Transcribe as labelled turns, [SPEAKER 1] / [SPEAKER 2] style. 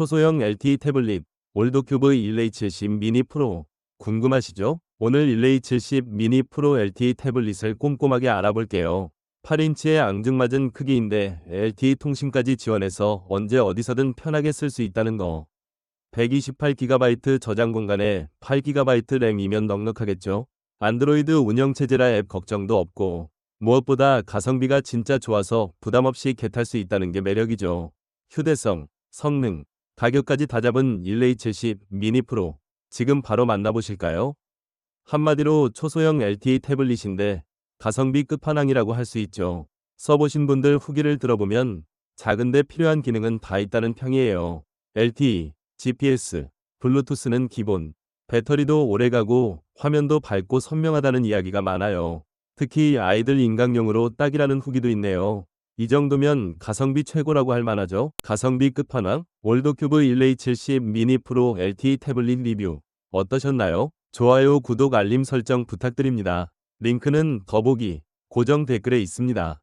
[SPEAKER 1] 초소형 LTE 태블릿 올드큐브 1A70 미니 프로 궁금하시죠? 오늘 1A70 미니 프로 LTE 태블릿을 꼼꼼하게 알아볼게요. 8인치의 앙증맞은 크기인데 LTE 통신까지 지원해서 언제 어디서든 편하게 쓸 수 있다는 거. 128GB 저장 공간에 8GB 램이면 넉넉하겠죠? 안드로이드 운영체제라 앱 걱정도 없고 무엇보다 가성비가 진짜 좋아서 부담 없이 개탈 수 있다는 게 매력이죠. 휴대성, 성능, 가격까지 다 잡은 1A70 미니 프로 지금 바로 만나보실까요? 한마디로 초소형 LTE 태블릿인데 가성비 끝판왕이라고 할 수 있죠. 써보신 분들 후기를 들어보면 작은데 필요한 기능은 다 있다는 평이에요. LTE, GPS, 블루투스는 기본, 배터리도 오래가고 화면도 밝고 선명하다는 이야기가 많아요. 특히 아이들 인강용으로 딱이라는 후기도 있네요. 이 정도면 가성비 최고라고 할 만하죠. 가성비 끝판왕 월드큐브 1A70 미니 프로 LTE 태블릿 리뷰 어떠셨나요? 좋아요, 구독, 알림 설정 부탁드립니다. 링크는 더보기 고정 댓글에 있습니다.